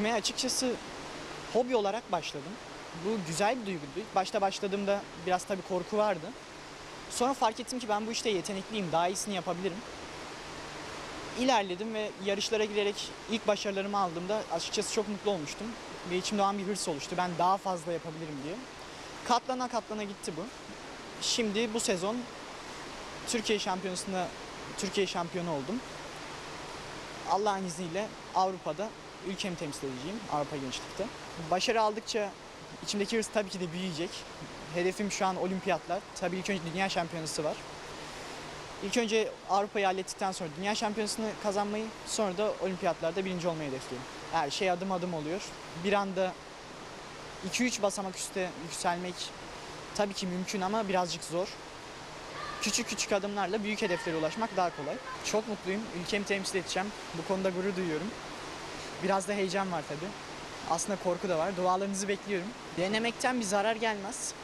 Yüzmeye açıkçası hobi olarak başladım. Bu güzel bir duyguydu. İlk başta başladığımda biraz tabii korku vardı. Sonra fark ettim ki ben bu işte yetenekliyim, daha iyisini yapabilirim. İlerledim ve yarışlara girerek ilk başarılarımı aldığımda açıkçası çok mutlu olmuştum. Ve içimde o an bir hırs oluştu. Ben daha fazla yapabilirim diye. Katlana katlana gitti bu. Şimdi bu sezon Türkiye Şampiyonası'nda Türkiye şampiyonu oldum. Allah'ın izniyle Avrupa'da ülkemi temsil edeceğim Avrupa gençlikte. Başarı aldıkça içimdeki hırs tabii ki de büyüyecek. Hedefim şu an olimpiyatlar. Tabii ilk önce dünya şampiyonası var. İlk önce Avrupa'yı hallettikten sonra dünya şampiyonasını kazanmayı, sonra da olimpiyatlarda birinci olmayı hedefliyorum. Her şey adım adım oluyor. Bir anda 2-3 basamak üste yükselmek tabii ki mümkün ama birazcık zor. Küçük küçük adımlarla büyük hedeflere ulaşmak daha kolay. Çok mutluyum. Ülkemi temsil edeceğim. Bu konuda gurur duyuyorum. Biraz da heyecan var tabii. Aslında korku da var. Dualarınızı bekliyorum. Denemekten bir zarar gelmez.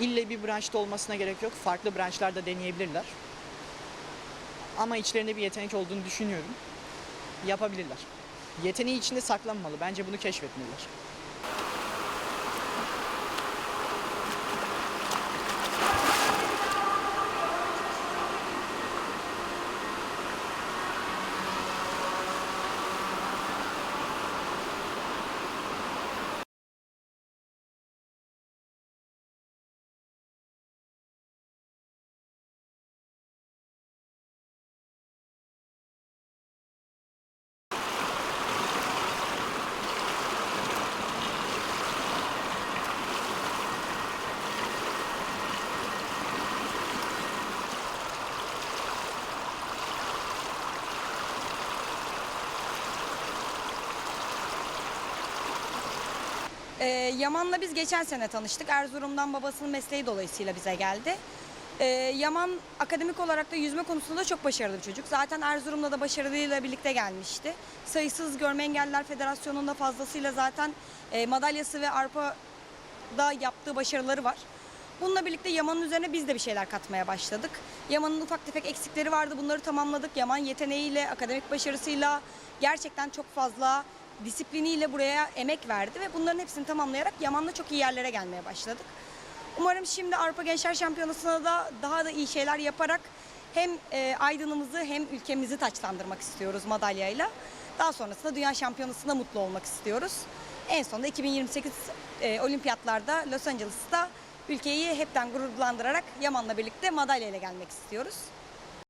İlle bir branşta olmasına gerek yok. Farklı branşlarda deneyebilirler. Ama içlerinde bir yetenek olduğunu düşünüyorum. Yapabilirler. Yeteneği içinde saklanmalı. Bence bunu keşfetmeliler. Ee, Yaman'la biz geçen sene tanıştık. Erzurum'dan babasının mesleği dolayısıyla bize geldi. Ee, Yaman akademik olarak da yüzme konusunda çok başarılı bir çocuk. Zaten Erzurum'da da başarılıyla birlikte gelmişti. Sayısız Görme Engelliler Federasyonu'nda fazlasıyla zaten e, madalyası ve arpada yaptığı başarıları var. Bununla birlikte Yaman'ın üzerine biz de bir şeyler katmaya başladık. Yaman'ın ufak tefek eksikleri vardı. Bunları tamamladık. Yaman yeteneğiyle, akademik başarısıyla gerçekten çok fazla disipliniyle buraya emek verdi ve bunların hepsini tamamlayarak Yaman'la çok iyi yerlere gelmeye başladık. Umarım şimdi Avrupa Gençler Şampiyonası'na da daha da iyi şeyler yaparak hem e, Aydın'ımızı hem ülkemizi taçlandırmak istiyoruz madalyayla. Daha sonrasında Dünya Şampiyonası'nda mutlu olmak istiyoruz. En sonunda 2028 e, olimpiyatlarda Los Angeles'ta ülkeyi hepten gururlandırarak Yaman'la birlikte madalyayla gelmek istiyoruz.